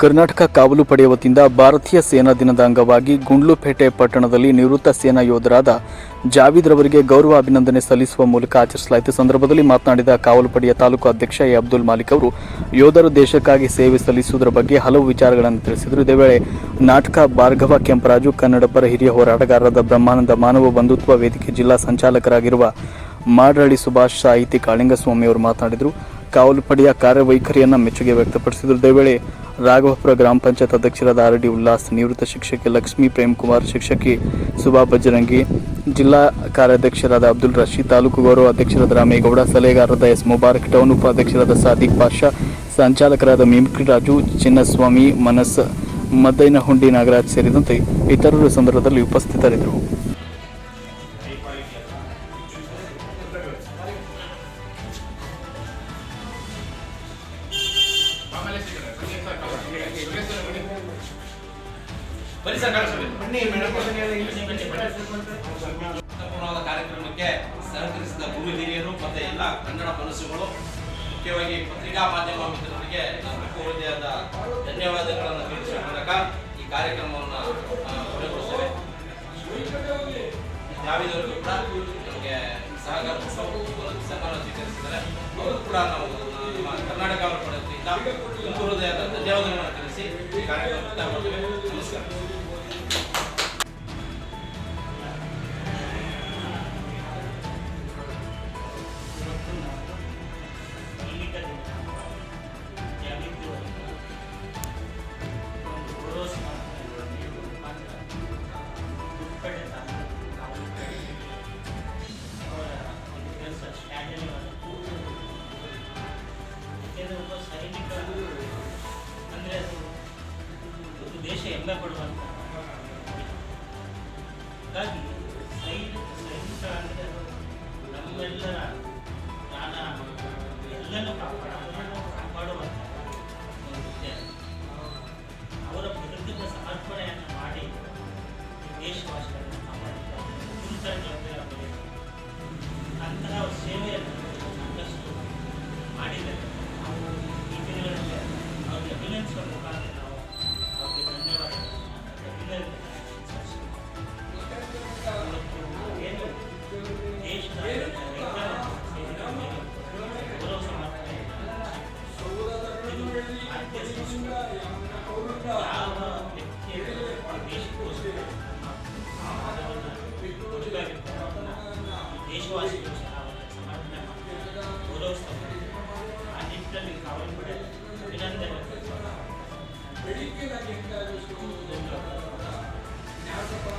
ಕರ್ನಾಟಕ ಕಾವಲು ಪಡೆಯ ವತಿಯಿಂದ ಭಾರತೀಯ ಸೇನಾ ದಿನದ ಅಂಗವಾಗಿ ಗುಂಡ್ಲುಪೇಟೆ ಪಟ್ಟಣದಲ್ಲಿ ನಿವೃತ್ತ ಸೇನಾ ಯೋಧರಾದ ಜಾವೀದ್ ರವರಿಗೆ ಗೌರವ ಅಭಿನಂದನೆ ಸಲ್ಲಿಸುವ ಮೂಲಕ ಆಚರಿಸಲಾಯಿತು. ಸಂದರ್ಭದಲ್ಲಿ ಮಾತನಾಡಿದ ಕಾವಲು ಪಡೆಯ ತಾಲೂಕು ಅಧ್ಯಕ್ಷ ಎ. ಅಬ್ದುಲ್ ಮಾಲಿಕ್ ಅವರು, ಯೋಧರು ದೇಶಕ್ಕಾಗಿ ಸೇವೆ ಸಲ್ಲಿಸುವುದರ ಬಗ್ಗೆ ಹಲವು ವಿಚಾರಗಳನ್ನು ತಿಳಿಸಿದರು. ಇದೇ ವೇಳೆ ನಾಟಕ ಭಾರ್ಗವ ಕೆಂಪರಾಜು, ಕನ್ನಡಪರ ಹಿರಿಯ ಹೋರಾಟಗಾರರಾದ ಬ್ರಹ್ಮಾನಂದ ಮಾನವ ಬಂಧುತ್ವ ವೇದಿಕೆ ಜಿಲ್ಲಾ ಸಂಚಾಲಕರಾಗಿರುವ ಮಾಡರಳ್ಳಿ ಸುಭಾಷ್ ಸಾಹಿತಿ ಕಾಳಿಂಗಸ್ವಾಮಿ ಅವರು ಮಾತನಾಡಿದರು. ಕಾವಲು ಪಡೆಯ ಕಾರ್ಯವೈಖರಿಯನ್ನು ಮೆಚ್ಚುಗೆ ವ್ಯಕ್ತಪಡಿಸಿದರು. ಇದೇ ವೇಳೆ ರಾಘವಪುರ ಗ್ರಾಮ ಪಂಚಾಯತ್ ಅಧ್ಯಕ್ಷರಾದ ಆರ್ ಡಿ ಉಲ್ಲಾಸ್, ನಿವೃತ್ತ ಶಿಕ್ಷಕಿ ಲಕ್ಷ್ಮೀ ಪ್ರೇಮ್ ಕುಮಾರ್ ಶಿಕ್ಷಕಿ ಸುಭಾ ಬಜರಂಗಿ, ಜಿಲ್ಲಾ ಕಾರ್ಯಾಧ್ಯಕ್ಷರಾದ ಅಬ್ದುಲ್ ರಶೀದ್, ತಾಲೂಕು ಗೌರವ ಅಧ್ಯಕ್ಷರಾದ ರಾಮೇಗೌಡ, ಸಲಹೆಗಾರರಾದ ಎಸ್ ಮುಬಾರಕ್, ಟೌನ್ ಉಪಾಧ್ಯಕ್ಷರಾದ ಸಾದಿಕ್ ಪಾಷಾ, ಸಂಚಾಲಕರಾದ ಮಿಮ್ಕಿ ರಾಜು, ಚಿನ್ನಸ್ವಾಮಿ, ಮನಸ್ ಮದ್ದೈನಹುಂಡಿ ನಾಗರಾಜ್ ಸೇರಿದಂತೆ ಇತರರು ಸಂದರ್ಭದಲ್ಲಿ ಉಪಸ್ಥಿತರಿದ್ದರು. ಅರ್ಥಪೂರ್ಣವಾದ ಕಾರ್ಯಕ್ರಮಕ್ಕೆ ಸಹಕರಿಸಿದ ಗುರು ಹಿರಿಯರು ಮತ್ತೆ ಎಲ್ಲ ಕನ್ನಡ ಮನಸ್ಸುಗಳು ಮುಖ್ಯವಾಗಿ ಪತ್ರಿಕಾ ಮಾಧ್ಯಮ ಮಿತ್ರರಿಗೆ ಹೃದಯದ ಧನ್ಯವಾದಗಳನ್ನು ತಿಳಿಸುವ ಮೂಲಕ ಈ ಕಾರ್ಯಕ್ರಮವನ್ನು ಕೊನೆಗೊಳಿಸ್ತೇವೆ. ಜಾವೀದವರಿಗೂ ಕೂಡ ನಮಗೆ ಸಹಕಾರ ಸನ್ಮಾನ ಸ್ವೀಕರಿಸಿದ್ದಾರೆ. ಅವರು ಕೂಡ ನಾವು ನಮ್ಮ ಕರ್ನಾಟಕ ಪಡೆದಿಂದ ತುಂಬ ಹೃದಯದ ಧನ್ಯವಾದಗಳನ್ನು ತಿಳಿಸಿ ಈ ಕಾರ್ಯಕ್ರಮ ಮುಕ್ತಾಯ ಮಾಡ್ತೇವೆ ಅಂದರೆ ಅದು ಒಂದು ದೇಶ ಎಲ್ಲ ಪಡುವಂಥ ಹಾಗಾಗಿ ಸೈನಿಕ ಸೈನಿಕ ಅಂದರೆ ನಮ್ಮೆಲ್ಲರ ಪ್ರಾಣ ಎಲ್ಲನೂ ಕಾಪಾಡ ಒಂದು ಅವರ ಬದುಕಿನ ಸಮರ್ಪಣೆಯನ್ನು ಮಾಡಿ ದೇಶವಾಸಿಗಳನ್ನು ಕಾಪಾಡುತ್ತಾರೆ ಅವರಿಗೆ. ಅಂತಹ ಸೇವೆಯನ್ನು ఆశీర్వచనాలు సమర్పణ గౌరవస్థం అన్నింటినీ కావాలి పడే నిరంతరం జ్ఞాపకం